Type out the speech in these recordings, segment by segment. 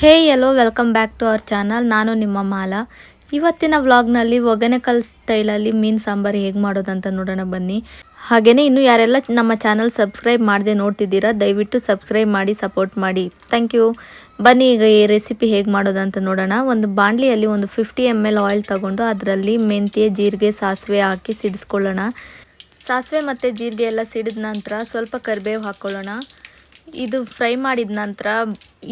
Hey hello welcome back to our channel ನಾನು ನಿಮ್ಮ ಮಾಲಾ. ಇವತ್ತಿನ ವ್ಲಾಗ್ನಲ್ಲಿ ಒಗನೆಕಲ್ ಸ್ಟೈಲಲ್ಲಿ ಮೀನು ಸಾಂಬಾರು ಹೇಗೆ ಮಾಡೋದಂತ ನೋಡೋಣ ಬನ್ನಿ. ಹಾಗೆಯೇ ಇನ್ನು ಯಾರೆಲ್ಲ ನಮ್ಮ ಚಾನಲ್ ಸಬ್ಸ್ಕ್ರೈಬ್ ಮಾಡದೆ ನೋಡ್ತಿದ್ದೀರಾ, ದಯವಿಟ್ಟು ಸಬ್ಸ್ಕ್ರೈಬ್ ಮಾಡಿ ಸಪೋರ್ಟ್ ಮಾಡಿ. ಥ್ಯಾಂಕ್ ಯು ಬನ್ನಿ, ಈಗ ಈ ರೆಸಿಪಿ ಹೇಗೆ ಮಾಡೋದಂತ ನೋಡೋಣ. ಒಂದು ಬಾಣಲಿಯಲ್ಲಿ ಒಂದು ಫಿಫ್ಟಿ ಎಂ ಎಲ್ ಆಯಿಲ್ ತಗೊಂಡು ಅದರಲ್ಲಿ ಮೆಂತ್ಯ, ಜೀರಿಗೆ, ಸಾಸಿವೆ ಹಾಕಿ ಸಿಡಿಸ್ಕೊಳ್ಳೋಣ. ಸಾಸಿವೆ ಮತ್ತು ಜೀರಿಗೆ ಎಲ್ಲ ಸಿಡಿದ ನಂತರ ಸ್ವಲ್ಪ ಕರಿಬೇವು ಹಾಕ್ಕೊಳ್ಳೋಣ. ಇದು ಫ್ರೈ ಮಾಡಿದ ನಂತರ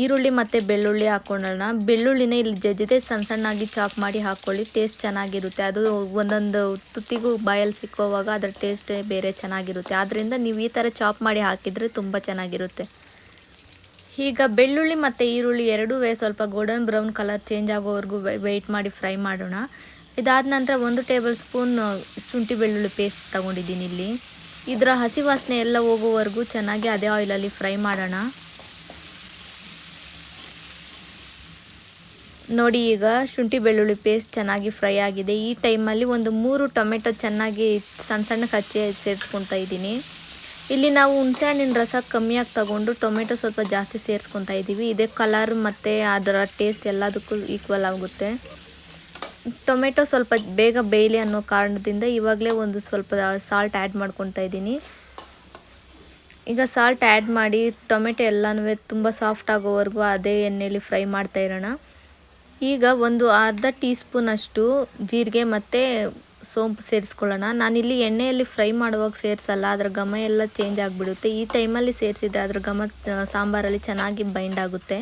ಈರುಳ್ಳಿ ಮತ್ತು ಬೆಳ್ಳುಳ್ಳಿ ಹಾಕ್ಕೊಳ್ಳೋಣ ಬೆಳ್ಳುಳ್ಳಿನ ಇಲ್ಲಿ ಜಜ್ಜದೆ. ಸಣ್ಣ ಸಣ್ಣಾಗಿ ಚಾಪ್ ಮಾಡಿ ಹಾಕ್ಕೊಳ್ಳಿ ಟೇಸ್ಟ್ ಚೆನ್ನಾಗಿರುತ್ತೆ. ಅದು ಒಂದೊಂದು ತುತ್ತಿಗೂ ಬಾಯಲ್ಲಿ ಸಿಕ್ಕುವಾಗ ಅದರ ಟೇಸ್ಟ್ ಬೇರೆ ಚೆನ್ನಾಗಿರುತ್ತೆ. ಆದ್ದರಿಂದ ನೀವು ಈ ಥರ ಚಾಪ್ ಮಾಡಿ ಹಾಕಿದರೆ ತುಂಬ ಚೆನ್ನಾಗಿರುತ್ತೆ. ಈಗ ಬೆಳ್ಳುಳ್ಳಿ ಮತ್ತು ಈರುಳ್ಳಿ ಎರಡೂ ಸ್ವಲ್ಪ ಗೋಲ್ಡನ್ ಬ್ರೌನ್ ಕಲರ್ ಚೇಂಜ್ ಆಗೋವರೆಗೂ ವೆಯ್ಟ್ ಮಾಡಿ ಫ್ರೈ ಮಾಡೋಣ. ಇದಾದ ನಂತರ ಒಂದು ಟೇಬಲ್ ಸ್ಪೂನ್ ಶುಂಠಿ ಬೆಳ್ಳುಳ್ಳಿ ಪೇಸ್ಟ್ ತಗೊಂಡಿದ್ದೀನಿ ಇಲ್ಲಿ. ಇದರ ಹಸಿ ವಾಸನೆ ಎಲ್ಲ ಹೋಗುವವರೆಗೂ ಚೆನ್ನಾಗಿ ಅದೇ ಆಯಿಲಲ್ಲಿ ಫ್ರೈ ಮಾಡೋಣ. ನೋಡಿ ಈಗ ಶುಂಠಿ ಬೆಳ್ಳುಳ್ಳಿ ಪೇಸ್ಟ್ ಚೆನ್ನಾಗಿ ಫ್ರೈ ಆಗಿದೆ. ಈ ಟೈಮಲ್ಲಿ ಒಂದು ಮೂರು ಟೊಮೆಟೊ ಚೆನ್ನಾಗಿ ಸಣ್ಣ ಸಣ್ಣ ಕಚ್ಚಿ ಸೇರಿಸ್ಕೊತಾ ಇದ್ದೀನಿ. ಇಲ್ಲಿ ನಾವು ಹುಣಸೆಹಣ್ಣಿನ ರಸ ಕಮ್ಮಿಯಾಗಿ ತಗೊಂಡು ಟೊಮೆಟೊ ಸ್ವಲ್ಪ ಜಾಸ್ತಿ ಸೇರಿಸ್ಕೊತಾ ಇದ್ದೀವಿ. ಇದೇ ಕಲರ್ ಮತ್ತು ಅದರ ಟೇಸ್ಟ್ ಎಲ್ಲದಕ್ಕೂ ಈಕ್ವಲ್ ಆಗುತ್ತೆ. ಟೊಮೆಟೊ ಸ್ವಲ್ಪ ಬೇಗ ಬೇಯಲಿ ಅನ್ನೋ ಕಾರಣದಿಂದ ಇವಾಗಲೇ ಒಂದು ಸ್ವಲ್ಪ ಸಾಲ್ಟ್ ಆ್ಯಡ್ ಮಾಡ್ಕೊತಾ ಇದ್ದೀನಿ. ಈಗ ಸಾಲ್ಟ್ ಆ್ಯಡ್ ಮಾಡಿ ಟೊಮೆಟೊ ಎಲ್ಲನೂ ತುಂಬ ಸಾಫ್ಟ್ ಆಗೋವರೆಗೂ ಅದೇ ಎಣ್ಣೆಯಲ್ಲಿ ಫ್ರೈ ಮಾಡ್ತಾ ಇರೋಣ. ಈಗ ಒಂದು ಅರ್ಧ ಟೀ ಸ್ಪೂನಷ್ಟು ಜೀರಿಗೆ ಮತ್ತು ಸೋಂಪು ಸೇರಿಸ್ಕೊಳ್ಳೋಣ. ನಾನಿಲ್ಲಿ ಎಣ್ಣೆಯಲ್ಲಿ ಫ್ರೈ ಮಾಡುವಾಗ ಸೇರಿಸಲ್ಲ, ಅದರ ಘಮ ಎಲ್ಲ ಚೇಂಜ್ ಆಗಿಬಿಡುತ್ತೆ. ಈ ಟೈಮಲ್ಲಿ ಸೇರಿಸಿದ್ರೆ ಅದರ ಘಮ ಸಾಂಬಾರಲ್ಲಿ ಚೆನ್ನಾಗಿ ಬೈಂಡ್ ಆಗುತ್ತೆ.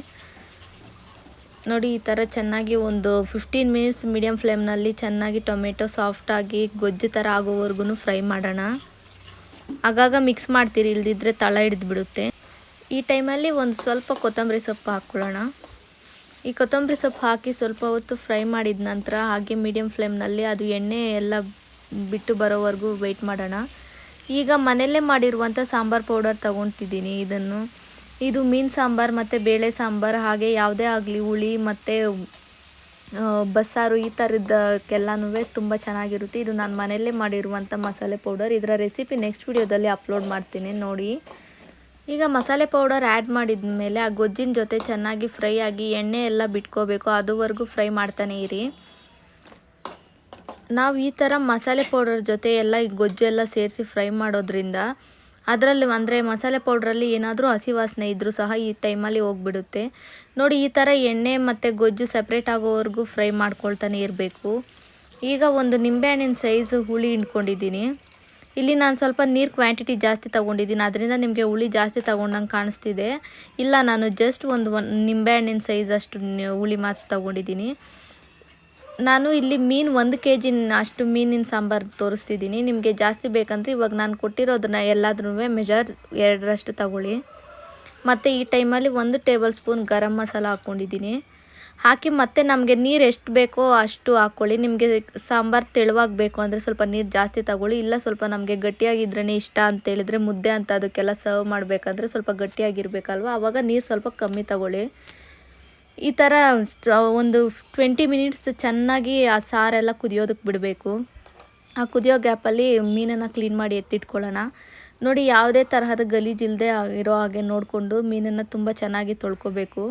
ನೋಡಿ, ಈ ಥರ ಚೆನ್ನಾಗಿ ಒಂದು ಫಿಫ್ಟೀನ್ ಮಿನಿಟ್ಸ್ ಮೀಡಿಯಮ್ ಫ್ಲೇಮ್ನಲ್ಲಿ ಚೆನ್ನಾಗಿ ಟೊಮೆಟೊ ಸಾಫ್ಟಾಗಿ ಗೊಜ್ಜು ಥರ ಆಗೋವರೆಗೂ ಫ್ರೈ ಮಾಡೋಣ. ಆಗಾಗ ಮಿಕ್ಸ್ ಮಾಡ್ತೀರಿ, ಇಲ್ದಿದ್ರೆ ತಳ ಹಿಡಿದು ಬಿಡುತ್ತೆ. ಈ ಟೈಮಲ್ಲಿ ಒಂದು ಸ್ವಲ್ಪ ಕೊತ್ತಂಬರಿ ಸೊಪ್ಪು ಹಾಕ್ಕೊಳ್ಳೋಣ. ಈ ಕೊತ್ತಂಬರಿ ಸೊಪ್ಪು ಹಾಕಿ ಸ್ವಲ್ಪ ಹೊತ್ತು ಫ್ರೈ ಮಾಡಿದ ನಂತರ ಹಾಗೆ ಮೀಡಿಯಮ್ ಫ್ಲೇಮ್ನಲ್ಲಿ ಅದು ಎಣ್ಣೆ ಎಲ್ಲ ಬಿಟ್ಟು ಬರೋವರೆಗೂ ವೆಯ್ಟ್ ಮಾಡೋಣ. ಈಗ ಮನೆಯಲ್ಲೇ ಮಾಡಿರುವಂಥ ಸಾಂಬಾರು ಪೌಡರ್ ತೊಗೊತಿದ್ದೀನಿ ಇದನ್ನು. ಇದು ಮೀನು ಸಾಂಬಾರು ಮತ್ತು ಬೇಳೆ ಸಾಂಬಾರು, ಹಾಗೆ ಯಾವುದೇ ಆಗಲಿ ಹುಳಿ ಮತ್ತು ಬಸ್ಸಾರು ಈ ಥರದ್ದಕ್ಕೆಲ್ಲನೂ ತುಂಬ ಚೆನ್ನಾಗಿರುತ್ತೆ. ಇದು ನಾನು ಮನೆಯಲ್ಲೇ ಮಾಡಿರುವಂಥ ಮಸಾಲೆ ಪೌಡರ್ ಇದರ ರೆಸಿಪಿ ನೆಕ್ಸ್ಟ್ ವಿಡಿಯೋದಲ್ಲಿ ಅಪ್ಲೋಡ್ ಮಾಡ್ತೀನಿ ನೋಡಿ. ಈಗ ಮಸಾಲೆ ಪೌಡರ್ ಆ್ಯಡ್ ಮಾಡಿದ ಮೇಲೆ ಆ ಗೊಜ್ಜಿನ ಜೊತೆ ಚೆನ್ನಾಗಿ ಫ್ರೈ ಆಗಿ ಎಣ್ಣೆ ಎಲ್ಲ ಬಿಟ್ಕೋಬೇಕು. ಅದುವರೆಗೂ ಫ್ರೈ ಮಾಡ್ತಾನೆ ಇರಿ. ನಾವು ಈ ಥರ ಮಸಾಲೆ ಪೌಡರ್ ಜೊತೆ ಎಲ್ಲ ಗೊಜ್ಜು ಎಲ್ಲ ಸೇರಿಸಿ ಫ್ರೈ ಮಾಡೋದ್ರಿಂದ ಅದರಲ್ಲಿ ಅಂದರೆ ಮಸಾಲೆ ಪೌಡ್ರಲ್ಲಿ ಏನಾದರೂ ಹಸಿ ವಾಸನೆ ಇದ್ದರೂ ಸಹ ಈ ಟೈಮಲ್ಲಿ ಹೋಗ್ಬಿಡುತ್ತೆ. ನೋಡಿ, ಈ ಥರ ಎಣ್ಣೆ ಮತ್ತು ಗೊಜ್ಜು ಸಪ್ರೇಟ್ ಆಗೋವರೆಗೂ ಫ್ರೈ ಮಾಡ್ಕೊಳ್ತಾನೆ ಇರಬೇಕು. ಈಗ ಒಂದು ನಿಂಬೆಹಣ್ಣಿನ ಸೈಜ್ ಹುಳಿ ಹಿಂಡ್ಕೊಂಡಿದ್ದೀನಿ ಇಲ್ಲಿ ನಾನು ಸ್ವಲ್ಪ ನೀರು ಕ್ವಾಂಟಿಟಿ ಜಾಸ್ತಿ ತೊಗೊಂಡಿದ್ದೀನಿ. ಅದರಿಂದ ನಿಮಗೆ ಹುಳಿ ಜಾಸ್ತಿ ತೊಗೊಂಡಂಗೆ ಕಾಣಿಸ್ತಿದೆ. ಇಲ್ಲ, ನಾನು ಜಸ್ಟ್ ಒಂದು ಒನ್ ನಿಂಬೆಹಣ್ಣಿನ ಸೈಜ್ ಅಷ್ಟು ಹುಳಿ ಮಾತ್ರ ತೊಗೊಂಡಿದ್ದೀನಿ. ನಾನು ಇಲ್ಲಿ ಮೀನು ಒಂದು ಕೆ ಜಿ ಅಷ್ಟು ಮೀನಿನ ಸಾಂಬಾರು ತೋರಿಸ್ತಿದ್ದೀನಿ. ನಿಮಗೆ ಜಾಸ್ತಿ ಬೇಕಂದ್ರೆ ಇವಾಗ ನಾನು ಕೊಟ್ಟಿರೋದನ್ನ ಎಲ್ಲಾದ್ರೂ ಮೆಜರ್ ಎರಡರಷ್ಟು ತಗೊಳ್ಳಿ. ಮತ್ತು ಈ ಟೈಮಲ್ಲಿ ಒಂದು ಟೇಬಲ್ ಸ್ಪೂನ್ ಗರಂ ಮಸಾಲ ಹಾಕ್ಕೊಂಡಿದ್ದೀನಿ. ಹಾಕಿ ಮತ್ತೆ ನಮಗೆ ನೀರು ಎಷ್ಟು ಬೇಕೋ ಅಷ್ಟು ಹಾಕ್ಕೊಳ್ಳಿ ನಿಮಗೆ ಸಾಂಬಾರು ತೆಳುವಾಗಿ ಬೇಕು ಅಂದರೆ ಸ್ವಲ್ಪ ನೀರು ಜಾಸ್ತಿ ತಗೊಳ್ಳಿ. ಇಲ್ಲ ಸ್ವಲ್ಪ ನಮಗೆ ಗಟ್ಟಿಯಾಗಿದ್ರೇ ಇಷ್ಟ ಅಂತೇಳಿದರೆ ಮುದ್ದೆ ಅಂತ ಅದಕ್ಕೆಲ್ಲ ಸರ್ವ್ ಮಾಡಬೇಕಂದ್ರೆ ಸ್ವಲ್ಪ ಗಟ್ಟಿಯಾಗಿರಬೇಕಲ್ವ? ಆವಾಗ ನೀರು ಸ್ವಲ್ಪ ಕಮ್ಮಿ ತಗೊಳ್ಳಿ. ಈ ಥರ ಒಂದು ಟ್ವೆಂಟಿ ಮಿನಿಟ್ಸ್ ಚೆನ್ನಾಗಿ ಆ ಸಾರೆಲ್ಲ ಕುದಿಯೋದಕ್ಕೆ ಬಿಡಬೇಕು. ಆ ಕುದಿಯೋ ಗ್ಯಾಪಲ್ಲಿ ಮೀನನ್ನು ಕ್ಲೀನ್ ಮಾಡಿ ಎತ್ತಿಟ್ಕೊಳ್ಳೋಣ. ನೋಡಿ ಯಾವುದೇ ತರಹದ ಗಲೀಜಿಲ್ಲದೆ ಆಗಿರೋ ಹಾಗೆ ನೋಡಿಕೊಂಡು ಮೀನನ್ನು ತುಂಬ ಚೆನ್ನಾಗಿ ತೊಳ್ಕೊಬೇಕು.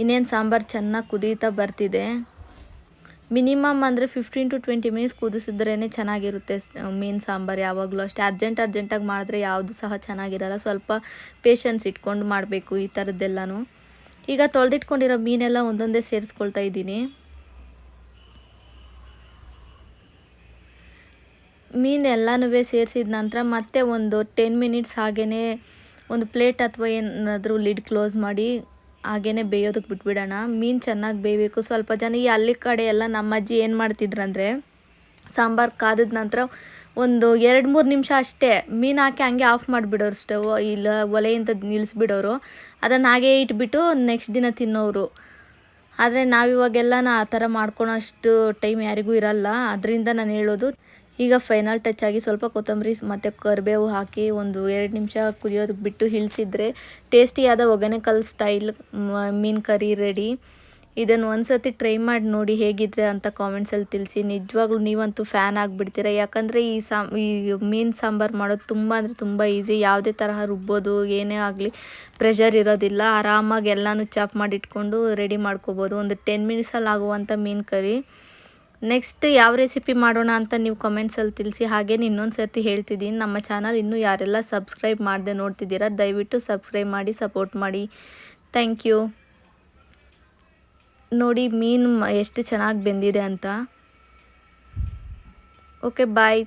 ಇನ್ನೇನು ಸಾಂಬಾರು ಚೆನ್ನಾಗಿ ಕುದೀತಾ ಬರ್ತಿದೆ. ಮಿನಿಮಮ್ ಅಂದರೆ ಫಿಫ್ಟೀನ್ ಟು ಟ್ವೆಂಟಿ ಮಿನಿಟ್ಸ್ ಕುದಿಸಿದ್ರೇ ಚೆನ್ನಾಗಿರುತ್ತೆ ಮೀನು ಸಾಂಬಾರು ಯಾವಾಗಲೂ ಅಷ್ಟೇ. ಅರ್ಜೆಂಟ್ ಅರ್ಜೆಂಟಾಗಿ ಮಾಡಿದ್ರೆ ಯಾವುದು ಸಹ ಚೆನ್ನಾಗಿರಲ್ಲ. ಸ್ವಲ್ಪ ಪೇಷನ್ಸ್ ಇಟ್ಕೊಂಡು ಮಾಡಬೇಕು ಈ ಥರದ್ದೆಲ್ಲನೂ ಈಗ ತೊಳೆದಿಟ್ಕೊಂಡಿರೋ ಮೀನೆಲ್ಲ ಒಂದೊಂದೇ ಸೇರಿಸ್ಕೊಳ್ತಾ ಇದ್ದೀನಿ. ಮೀನೆಲ್ಲನೂ ಸೇರಿಸಿದ ನಂತರ ಮತ್ತೆ ಒಂದು ಟೆನ್ ಮಿನಿಟ್ಸ್ ಹಾಗೇ ಒಂದು ಪ್ಲೇಟ್ ಅಥವಾ ಏನಾದರೂ ಲಿಡ್ ಕ್ಲೋಸ್ ಮಾಡಿ ಹಾಗೇ ಬೇಯೋದಕ್ಕೆ ಬಿಟ್ಬಿಡೋಣ. ಮೀನು ಚೆನ್ನಾಗಿ ಬೇಯಬೇಕು. ಸ್ವಲ್ಪ ಜನ ಈ ಅಲ್ಲಿ ಕಡೆ ಎಲ್ಲ ನಮ್ಮ ಅಜ್ಜಿ ಏನು ಮಾಡ್ತಿದ್ರಂದರೆ ಸಾಂಬಾರು ಕಾದಿದ ನಂತರ ಒಂದು ಎರಡು ಮೂರು ನಿಮಿಷ ಅಷ್ಟೇ ಮೀನು ಹಾಕಿ ಹಂಗೆ ಆಫ್ ಮಾಡಿಬಿಡೋರು ಸ್ಟವ್ ಇಲ್ಲ ಒಲೆಯಿಂದ ನಿಲ್ಲಿಸ್ಬಿಡೋರು ಅದನ್ನು ಹಾಗೇ ಇಟ್ಬಿಟ್ಟು ನೆಕ್ಸ್ಟ್ ದಿನ ತಿನ್ನೋರು ಆದರೆ ನಾವಿವಾಗೆಲ್ಲ ಆ ಥರ ಮಾಡ್ಕೊಳೋಷ್ಟು ಟೈಮ್ ಯಾರಿಗೂ ಇರಲ್ಲ. ಅದರಿಂದ ನಾನು ಹೇಳೋದು, ಈಗ ಫೈನಲ್ ಟಚ್ ಆಗಿ ಸ್ವಲ್ಪ ಕೊತ್ತಂಬರಿ ಮತ್ತು ಕರಿಬೇವು ಹಾಕಿ ಒಂದು ಎರಡು ನಿಮಿಷ ಕುದಿಯೋದಕ್ಕೆ ಬಿಟ್ಟು ಇಳಿಸಿದ್ರೆ ಟೇಸ್ಟಿಯಾದ ಒಗನೆಕಲ್ ಸ್ಟೈಲ್ ಮೀನು ಕರಿ ರೆಡಿ ಇದನ್ನು ಒಂದ್ಸತಿ ಟ್ರೈ ಮಾಡಿ ನೋಡಿ ಹೇಗಿದೆ ಅಂತ ಕಾಮೆಂಟ್ಸಲ್ಲಿ ತಿಳಿಸಿ. ನಿಜವಾಗ್ಲೂ ನೀವಂತೂ ಫ್ಯಾನ್ ಆಗಿಬಿಡ್ತೀರ? ಯಾಕಂದರೆ ಈ ಸಾಮ್, ಈ ಮೀನು ಸಾಂಬಾರು ಮಾಡೋದು ತುಂಬ ಅಂದರೆ ತುಂಬ ಈಸಿ ಯಾವುದೇ ತರಹ ರುಬ್ಬೋದು, ಏನೇ ಆಗಲಿ ಪ್ರೆಷರ್ ಇರೋದಿಲ್ಲ. ಆರಾಮಾಗಿ ಎಲ್ಲನೂ ಚಾಪ್ ಮಾಡಿ ಇಟ್ಕೊಂಡು ರೆಡಿ ಮಾಡ್ಕೋಬೋದು. ಒಂದು ಟೆನ್ ಮಿನಿಟ್ಸಲ್ಲಿ ಆಗುವಂಥ ಮೀನು ಕರಿ. ನೆಕ್ಸ್ಟ್ ಯಾವ ರೆಸಿಪಿ ಮಾಡೋಣ ಅಂತ ನೀವು ಕಮೆಂಟ್ಸಲ್ಲಿ ತಿಳಿಸಿ. ಹಾಗೇನು ಇನ್ನೊಂದು ಸರ್ತಿ ಹೇಳ್ತಿದ್ದೀನಿ ನಮ್ಮ ಚಾನಲ್ ಇನ್ನೂ ಯಾರೆಲ್ಲ ಸಬ್ಸ್ಕ್ರೈಬ್ ಮಾಡದೆ ನೋಡ್ತಿದ್ದೀರಾ, ದಯವಿಟ್ಟು ಸಬ್ಸ್ಕ್ರೈಬ್ ಮಾಡಿ ಸಪೋರ್ಟ್ ಮಾಡಿ. ಥ್ಯಾಂಕ್ ಯು ನೋಡಿ ಮೀನು ಎಷ್ಟು ಚೆನ್ನಾಗಿ ಬೆಂದಿದೆ ಅಂತ. Okay bye